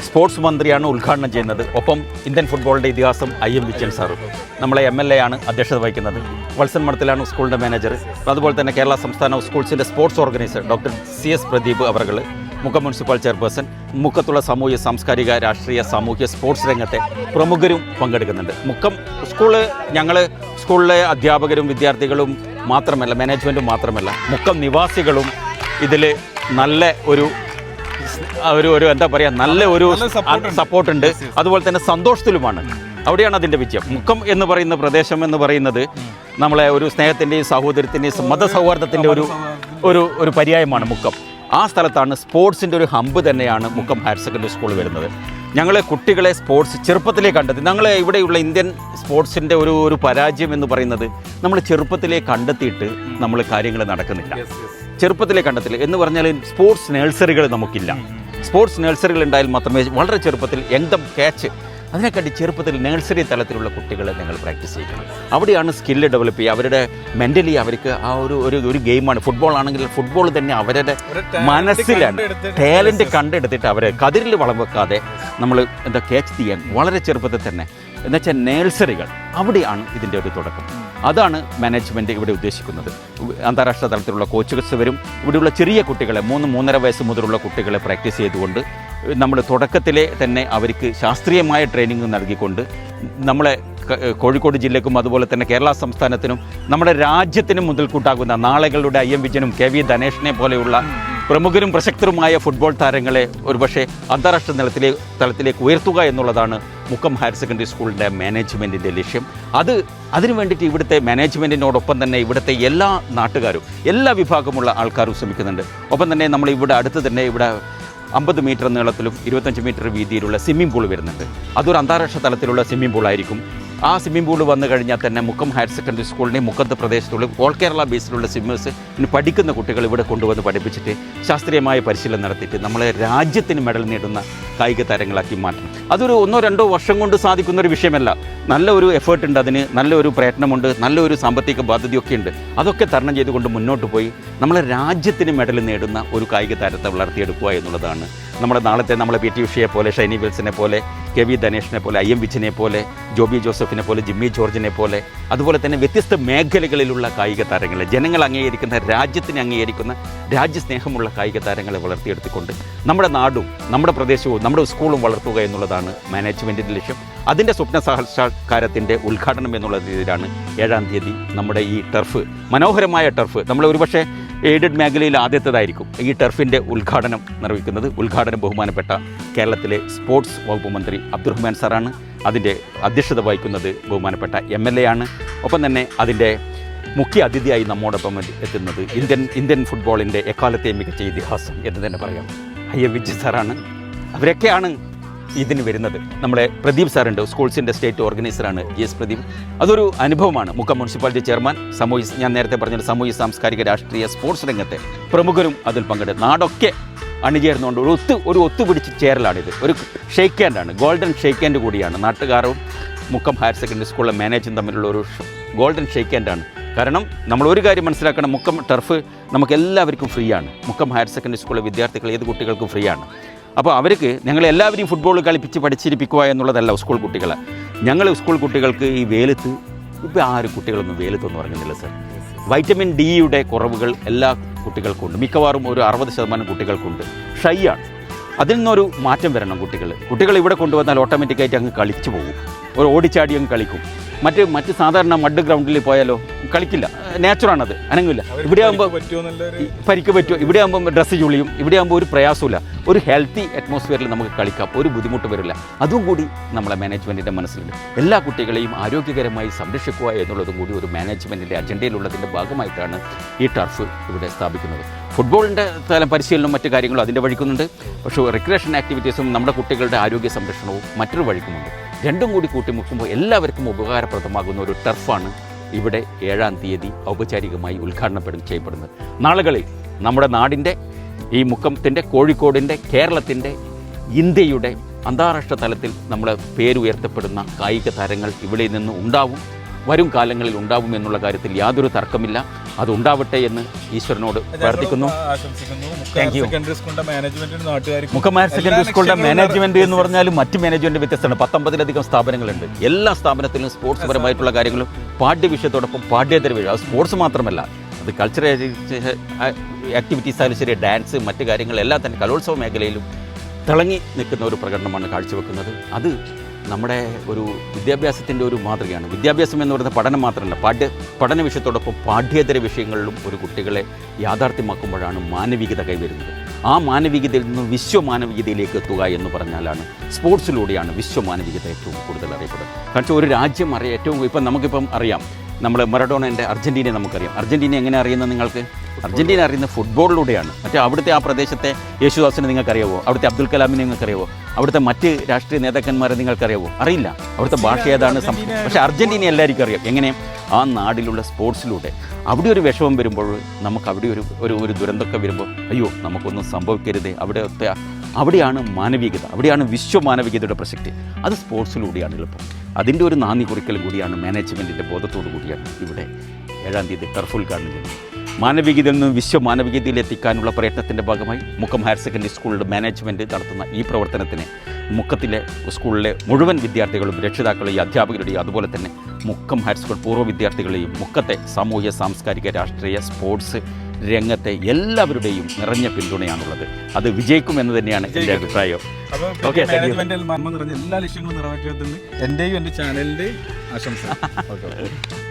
സ്പോർട്സ് മന്ത്രിയാണ് ഉദ്ഘാടനം ചെയ്യുന്നത്. ഒപ്പം ഇന്ത്യൻ ഫുട്ബോളിന്റെ ഇതിഹാസം ഐ എം വിജയൻ സാറും നമ്മളെ എം എൽ എ ആണ് അധ്യക്ഷത വഹിക്കുന്നത്. വത്സൻ മഠത്തിലാണ് സ്കൂളിന്റെ മാനേജർ അതുപോലെ തന്നെ കേരള സംസ്ഥാന സ്കൂൾസിന്റെ sports organiser doctor C S Pradeep അവർകൾ മുക്കം മുനിസിപ്പൽ ചെയർപേഴ്സൺ മുക്കത്തുള്ള സാമൂഹ്യ സാംസ്കാരിക രാഷ്ട്രീയ സാമൂഹ്യ സ്പോർട്സ് രംഗത്തെ പ്രമുഖരും പങ്കെടുക്കുന്നുണ്ട്. മുക്കം സ്കൂൾ ഞങ്ങൾ സ്കൂളിലെ അധ്യാപകരും വിദ്യാർത്ഥികളും മാത്രമല്ല മാനേജ്മെന്റും മാത്രമല്ല മുക്കം നിവാസികളും ഇതിൽ നല്ല ഒരു ഒരു ഒരു എന്താ പറയുക നല്ല ഒരു സപ്പോർട്ടുണ്ട് അതുപോലെ തന്നെ സന്തോഷത്തിലുമാണ്. അവിടെയാണ് അതിന്റെ വിജയം. മുക്കം എന്ന് പറയുന്ന പ്രദേശം എന്ന് പറയുന്നത് നമ്മളെ ഒരു സ്നേഹത്തിന്റെയും സഹോദരത്തിന്റെയും മതസൗഹാർദ്ദത്തിന്റെ ഒരു ഒരു ഒരു പര്യായമാണ് മുക്കം. ആ സ്ഥലത്താണ് സ്പോർട്സിന്റെ ഒരു ഹമ്പ് തന്നെയാണ് മുക്കം ഹയർ സെക്കൻഡറി സ്കൂൾ വരുന്നത്. ഞങ്ങളെ കുട്ടികളെ സ്പോർട്സ് ചെറുപ്പത്തിലേ കണ്ടെത്തി ഞങ്ങളെ ഇവിടെയുള്ള ഇന്ത്യൻ സ്പോർട്സിന്റെ ഒരു ഒരു പരാജയം എന്ന് പറയുന്നത് നമ്മൾ ചെറുപ്പത്തിലേ കണ്ടെത്തിയിട്ട് നമ്മൾ കാര്യങ്ങൾ നടക്കുന്നില്ല. ചെറുപ്പത്തിലേ കണ്ടെത്തില്ല. എന്ന് പറഞ്ഞാൽ സ്പോർട്സ് നഴ്സറികൾ നമുക്കില്ല. സ്പോർട്സ് നഴ്സറികൾ ഉണ്ടായാൽ മാത്രമേ വളരെ ചെറുപ്പത്തിൽ എന്തും ക്യാച്ച് അതിനെക്കാട്ടി ചെറുപ്പത്തിൽ നഴ്സറി തലത്തിലുള്ള കുട്ടികളെ ഞങ്ങൾ പ്രാക്ടീസ് ചെയ്യണം അവിടെയാണ് സ്കില്ല് ഡെവലപ്പ് ചെയ്യുക. അവരുടെ മെന്റലി അവർക്ക് ആ ഒരു ഒരു ഒരു ഗെയിമാണ് ഫുട്ബോൾ ആണെങ്കിൽ ഫുട്ബോൾ തന്നെ അവരുടെ മനസ്സിലാണ്. ടാലന്റ് കണ്ടെടുത്തിട്ട് അവരെ കതിരിൽ വളം വെക്കാതെ നമ്മൾ എന്താ ക്യാച്ച് ചെയ്യാൻ വളരെ ചെറുപ്പത്തിൽ തന്നെ. എന്നുവെച്ചാൽ നേഴ്സറികൾ അവിടെയാണ് ഇതിന്റെ ഒരു തുടക്കം. അതാണ് മാനേജ്മെന്റ് ഇവിടെ ഉദ്ദേശിക്കുന്നത്. അന്താരാഷ്ട്ര തലത്തിലുള്ള കോച്ചുകസ് വരും. ഇവിടെയുള്ള ചെറിയ കുട്ടികളെ മൂന്ന് മൂന്നര വയസ്സ് മുതലുള്ള കുട്ടികളെ പ്രാക്ടീസ് ചെയ്തുകൊണ്ട് നമ്മൾ തുടക്കത്തിലെ തന്നെ അവർക്ക് ശാസ്ത്രീയമായ ട്രെയിനിങ് നൽകിക്കൊണ്ട് നമ്മളെ കോഴിക്കോട് ജില്ലക്കും അതുപോലെ തന്നെ കേരള സംസ്ഥാനത്തിനും നമ്മുടെ രാജ്യത്തിനും മുതൽക്കൂട്ടാകുന്ന നാളുകളുടെ ഐ എം വിജയനും കെ വി ധനേഷിനെ പോലെയുള്ള പ്രമുഖരും പ്രശസ്തരുമായ ഫുട്ബോൾ താരങ്ങളെ ഒരുപക്ഷെ അന്താരാഷ്ട്ര തലത്തിലെ തലത്തിലേക്ക് ഉയർത്തുക എന്നുള്ളതാണ് മുക്കം ഹയർ സെക്കൻഡറി സ്കൂളിന്റെ മാനേജ്മെന്റിന്റെ ലക്ഷ്യം. അത് അതിനു വേണ്ടിയിട്ട് ഇവിടുത്തെ മാനേജ്മെന്റിനോടൊപ്പം തന്നെ ഇവിടുത്തെ എല്ലാ നാട്ടുകാരും എല്ലാ വിഭാഗമുള്ള ആൾക്കാരും ശ്രമിക്കുന്നുണ്ട്. ഒപ്പം തന്നെ നമ്മൾ ഇവിടെ അടുത്ത് തന്നെ ഇവിടെ അമ്പത് മീറ്റർ നീളത്തിലും ഇരുപത്തഞ്ച് മീറ്റർ വീതിയിലുള്ള സ്വിമ്മിംഗ് പൂൾ വരുന്നുണ്ട്. അതൊരു അന്താരാഷ്ട്ര തലത്തിലുള്ള സ്വിമ്മിംഗ് പൂളായിരിക്കും ആ സ്വിമ്മിംഗ് പൂൾ വന്നു കഴിഞ്ഞാൽ തന്നെ മുക്കം ഹയർ സെക്കൻഡറി സ്കൂളിനെ മുക്കത്ത് പ്രദേശത്തുള്ള ഓൾ കേരള ബേസിലുള്ള സ്വിമ്മേഴ്സ് പഠിക്കുന്ന കുട്ടികൾ ഇവിടെ കൊണ്ടുവന്ന് പഠിപ്പിച്ചിട്ട് ശാസ്ത്രീയമായ പരിശീലനം നടത്തിയിട്ട് നമ്മളെ രാജ്യത്തിന് മെഡൽ നേടുന്ന കായിക താരങ്ങളാക്കി മാറ്റണം. അതൊരു ഒന്നോ രണ്ടോ വർഷം കൊണ്ട് സാധിക്കുന്ന ഒരു വിഷയമല്ല നല്ലൊരു എഫേർട്ട് ഉണ്ട് അതിന് നല്ലൊരു പ്രയത്നമുണ്ട് നല്ലൊരു സാമ്പത്തിക ബാധ്യതയൊക്കെ ഉണ്ട്. അതൊക്കെ തരണം ചെയ്തുകൊണ്ട് മുന്നോട്ട് പോയി നമ്മളെ രാജ്യത്തിന് മെഡൽ നേടുന്ന ഒരു കായിക താരത്തെ വളർത്തിയെടുക്കുക എന്നുള്ളതാണ്. നമ്മുടെ നാളത്തെ നമ്മളെ പി ടി ഉഷയെ പോലെ ഷൈനി വിൽസിനെ പോലെ കെ വി ധനേഷിനെ പോലെ ഐ എം വിച്ചിനെ പോലെ ജോബി ജോസഫിനെ പോലെ ജിമ്മി ജോർജിനെ പോലെ അതുപോലെ തന്നെ വ്യത്യസ്ത മേഖലകളിലുള്ള കായിക താരങ്ങളെ ജനങ്ങൾ അംഗീകരിക്കുന്ന രാജ്യത്തിനെ അംഗീകരിക്കുന്ന രാജ്യസ്നേഹമുള്ള കായിക താരങ്ങളെ വളർത്തിയെടുത്തിക്കൊണ്ട് നമ്മുടെ നാടും നമ്മുടെ പ്രദേശവും നമ്മുടെ സ്കൂളും വളർത്തുക എന്നുള്ളതാണ് മാനേജ്മെന്റിന്റെ ലക്ഷ്യം. അതിന്റെ സ്വപ്ന സാക്ഷാത്കാരത്തിന്റെ ഉദ്ഘാടനം എന്നുള്ള രീതിയിലാണ് ഏഴാം തീയതി നമ്മുടെ ഈ ടർഫ് മനോഹരമായ ടർഫ്. നമ്മൾ ഒരുപക്ഷെ എയ്ഡഡ് മേഖലയിൽ ആദ്യത്തേതായിരിക്കും ഈ ടർഫിന്റെ ഉദ്ഘാടനം നിർവഹിക്കുന്നത്. ഉദ്ഘാടനം ബഹുമാനപ്പെട്ട കേരളത്തിലെ സ്പോർട്സ് വകുപ്പ് മന്ത്രി അബ്ദുറഹ്മാൻ സാറാണ്. അതിന്റെ അധ്യക്ഷത വഹിക്കുന്നത് ബഹുമാനപ്പെട്ട എം എൽ എ ആണ്. ഒപ്പം തന്നെ അതിന്റെ മുഖ്യ അതിഥിയായി നമ്മോടൊപ്പം എത്തുന്നത് ഇന്ത്യൻ ഇന്ത്യൻ ഫുട്ബോളിന്റെ എക്കാലത്തെയും മികച്ച ഇതിഹാസം എന്ന് തന്നെ പറയാം. അയ്യ വിജയ് സാറാണ്. അവരൊക്കെയാണ് ഇതിന് വരുന്നത്. നമ്മുടെ പ്രദീപ് സാറുണ്ട്. സ്കൂൾസിന്റെ സ്റ്റേറ്റ് ഓർഗനൈസറാണ് ജി എസ് പ്രദീപ്. അതൊരു അനുഭവമാണ്. മുക്കം മുനിസിപ്പാലിറ്റി ചെയർമാൻ സമൂഹ ഞാൻ നേരത്തെ പറഞ്ഞ സാമൂഹ്യ സാംസ്കാരിക രാഷ്ട്രീയ സ്പോർട്സ് രംഗത്തെ പ്രമുഖരും അതിൽ പങ്കെടുത്ത് നാടൊക്കെ അണിചേർന്നുകൊണ്ട് ഒരു ഒത്തു ഒരു ഒത്തുപിടിച്ച് ചേരലാണിത്. ഒരു ഷെയ്ക്ക് ഹാൻഡാണ് ഗോൾഡൻ ഷെയ്ക്ക് ഹാൻഡ് കൂടിയാണ്. നാട്ടുകാരും മുക്കം ഹയർ സെക്കൻഡറി സ്കൂളിലെ മാനേജും തമ്മിലുള്ള ഒരു ഗോൾഡൻ ഷെയ്ക്ക് ഹാൻഡാണ് കാരണം നമ്മൾ ഒരു കാര്യം മനസ്സിലാക്കണം. മുക്കം ടർഫ് നമുക്ക് എല്ലാവർക്കും ഫ്രീ ആണ്. മുക്കം ഹയർ സെക്കൻഡറി സ്കൂളിലെ വിദ്യാർത്ഥികൾ ഏത് കുട്ടികൾക്കും ഫ്രീ ആണ്. അപ്പോൾ അവർക്ക് ഞങ്ങൾ എല്ലാവരെയും ഫുട്ബോൾ കളിപ്പിച്ച് പഠിച്ചിരിപ്പിക്കുക എന്നുള്ളതല്ല സ്കൂൾ കുട്ടികൾ ഞങ്ങൾ സ്കൂൾ കുട്ടികൾക്ക് ഈ വെയിലത്ത് ഇപ്പോൾ ആരും കുട്ടികളൊന്നും വെയിലത്തൊന്നും ഇറങ്ങുന്നില്ല സർ വൈറ്റമിൻ ഡിയുടെ കുറവുകൾ എല്ലാ കുട്ടികൾക്കുണ്ട്. മിക്കവാറും ഒരു അറുപത് ശതമാനം കുട്ടികൾക്കുണ്ട്. ഷൈ ആണ്. അതിൽ നിന്നൊരു മാറ്റം വരണം കുട്ടികൾ കുട്ടികൾ ഇവിടെ കൊണ്ടുവന്നാൽ ഓട്ടോമാറ്റിക്കായിട്ട് അങ്ങ് കളിച്ചു പോകും. ഒരു ഓടിച്ചാടി അങ്ങ് കളിക്കും. മറ്റ് മറ്റ് സാധാരണ മഡ് ഗ്രൗണ്ടിൽ പോയാലോ കളിക്കില്ല. നാച്ചുറാണത് അനങ്ങില്ല. ഇവിടെ ആകുമ്പോൾ പരിക്ക് പറ്റുമോ ഇവിടെ ആകുമ്പോൾ ഡ്രസ്സ് ചുളിയും ഇവിടെ ആകുമ്പോൾ ഒരു പ്രയാസമില്ല ഒരു ഹെൽത്തി അറ്റ്മോസ്ഫിയറിൽ നമുക്ക് കളിക്കാം. ഒരു ബുദ്ധിമുട്ട് വരില്ല. അതും കൂടി നമ്മളെ മാനേജ്മെന്റിന്റെ മനസ്സിലുണ്ട്. എല്ലാ കുട്ടികളെയും ആരോഗ്യകരമായി സംരക്ഷിക്കുക എന്നുള്ളതും കൂടി ഒരു മാനേജ്മെന്റിന്റെ അജണ്ടയിലുള്ളതിന്റെ ഭാഗമായിട്ടാണ് ഈ ടർഫ് ഇവിടെ സ്ഥാപിക്കുന്നത്. ഫുട്ബോളിന്റെ തലം പരിശീലനവും മറ്റു കാര്യങ്ങളും അതിന്റെ വഴിക്കുന്നുണ്ട്. പക്ഷേ റിക്രിയേഷൻ ആക്ടിവിറ്റീസും നമ്മുടെ കുട്ടികളുടെ ആരോഗ്യ സംരക്ഷണവും മറ്റൊരു വഴിക്കുമുണ്ട്. രണ്ടും കൂടി കൂട്ടിമുട്ടുമ്പോൾ എല്ലാവർക്കും ഉപകാരപ്രദമാകുന്ന ഒരു ടർഫാണ് ഇവിടെ ഏഴാം തീയതി ഔപചാരികമായി ഉദ്ഘാടനപ്പെടും ചെയ്യപ്പെടുന്നത്. നാളുകളിൽ നമ്മുടെ നാടിന്റെ ഈ മുക്കത്തിന്റെ കോഴിക്കോടിന്റെ കേരളത്തിന്റെ ഇന്ത്യയുടെ അന്താരാഷ്ട്ര തലത്തിൽ നമ്മൾ പേരുയർത്തപ്പെടുന്ന കായിക താരങ്ങൾ ഇവിടെ നിന്ന് ഉണ്ടാവും. വരും കാലങ്ങളിൽ ഉണ്ടാവും എന്നുള്ള കാര്യത്തിൽ യാതൊരു തർക്കമില്ല. അത് ഉണ്ടാവട്ടെ എന്ന് ഈശ്വരനോട് പ്രാർത്ഥിക്കുന്നു. മുഖമാർ സെക്കൻഡറി സ്കൂളിന്റെ മാനേജ്മെന്റ് എന്ന് പറഞ്ഞാൽ മറ്റ് മാനേജ്മെന്റ് വ്യത്യസ്തമാണ്. പത്തൊമ്പതിലധികം സ്ഥാപനങ്ങളുണ്ട്. എല്ലാ സ്ഥാപനത്തിലും സ്പോർട്സ് പരമായിട്ടുള്ള കാര്യങ്ങളും പാഠ്യ വിഷയത്തോടൊപ്പം പാഠ്യേതര വിഷയം. അത് സ്പോർട്സ് മാത്രമല്ല അത് കൾച്ചറൽ ആക്ടിവിറ്റീസ് ആയാലും ശരി ഡാൻസ് മറ്റു കാര്യങ്ങളെല്ലാം തന്നെ കലോത്സവ മേഖലയിലും തിളങ്ങി നിൽക്കുന്ന ഒരു പ്രകടനമാണ് കാഴ്ചവെക്കുന്നത്. അത് നമ്മുടെ ഒരു വിദ്യാഭ്യാസത്തിന്റെ ഒരു മാതൃകയാണ്. വിദ്യാഭ്യാസം എന്ന് പറയുന്നത് പഠനം മാത്രമല്ല പാഠ്യ പഠന വിഷയത്തോടൊപ്പം പാഠ്യേതര വിഷയങ്ങളിലും ഒരു കുട്ടികളെ യാഥാർത്ഥ്യമാക്കുമ്പോഴാണ് മാനവികത കൈവരുന്നത്. ആ മാനവികതയിൽ നിന്ന് വിശ്വമാനവികതയിലേക്ക് എത്തുക എന്ന് പറഞ്ഞാലാണ് സ്പോർട്സിലൂടെയാണ് വിശ്വമാനവികത ഏറ്റവും കൂടുതൽ അറിയപ്പെടുന്നത്. കാരണം ഒരു രാജ്യം അറിയാം ഏറ്റവും ഇപ്പം നമുക്കിപ്പം അറിയാം നമ്മൾ മറഡോണന്റെ അർജന്റീനയെ നമുക്കറിയാം. അർജന്റീന എങ്ങനെ അറിയുന്നത് നിങ്ങൾക്ക്? അർജന്റീന അറിയുന്ന ഫുട്ബോളിലൂടെയാണ്. മറ്റേ അവിടുത്തെ ആ പ്രദേശത്തെ യേശുദാസിനെ നിങ്ങൾക്കറിയാവോ? അവിടുത്തെ അബ്ദുൽ കലാമിനെ നിങ്ങൾക്കറിയാവോ? അവിടുത്തെ മറ്റ് രാഷ്ട്രീയ നേതാക്കന്മാരെ നിങ്ങൾക്കറിയാവോ? അറിയില്ല. അവിടുത്തെ ഭാഷ ഏതാണ്? പക്ഷേ അർജന്റീന എല്ലാവർക്കും അറിയാം. എങ്ങനെ? ആ നാടിലുള്ള സ്പോർട്സിലൂടെ. അവിടെ ഒരു വിഷമം വരുമ്പോൾ നമുക്ക് അവിടെ ഒരു ഒരു ദുരന്തമൊക്കെ വരുമ്പോൾ അയ്യോ നമുക്കൊന്നും സംഭവിക്കരുത്. അവിടുത്തെ അവിടെയാണ് മാനവികത അവിടെയാണ് വിശ്വമാനവികതയുടെ പ്രസക്തി. അത് സ്പോർട്സിലൂടെയാണ് എളുപ്പം. അതിന്റെ ഒരു നാന്ദി കുറിക്കൽ കൂടിയാണ് മാനേജ്മെന്റിന്റെ ബോധത്തോടു കൂടിയാണ് ഇവിടെ ഏഴാം തീയതി ടർഫ് ഉദ്ഘാടനം. ചെയ്യുന്നത് മാനവികതയിൽ നിന്ന് വിശ്വമാനവികതയിൽ എത്തിക്കാനുള്ള പ്രയത്നത്തിന്റെ ഭാഗമായി മുക്കം ഹയർ സെക്കൻഡറി സ്കൂളിന്റെ മാനേജ്മെന്റ് നടത്തുന്ന ഈ പ്രവർത്തനത്തിന് മുക്കത്തിലെ സ്കൂളിലെ മുഴുവൻ വിദ്യാർത്ഥികളും രക്ഷിതാക്കളെയും അധ്യാപകരുടെയും അതുപോലെ തന്നെ മുക്കം ഹയർ സ്കൂൾ പൂർവ വിദ്യാർത്ഥികളെയും മുക്കത്തെ സാമൂഹ്യ സാംസ്കാരിക രാഷ്ട്രീയ സ്പോർട്സ് രംഗത്തെ എല്ലാവരുടെയും നിറഞ്ഞ പിന്തുണയാണുള്ളത്. അത് വിജയിക്കും എന്ന് തന്നെയാണ് എന്റെ അഭിപ്രായം. ഓക്കെ എല്ലാ ലക്ഷ്യങ്ങളും നിറവേറ്റുന്നതിന് എന്റെയും എന്റെ ചാനലിന്റെയും ആശംസ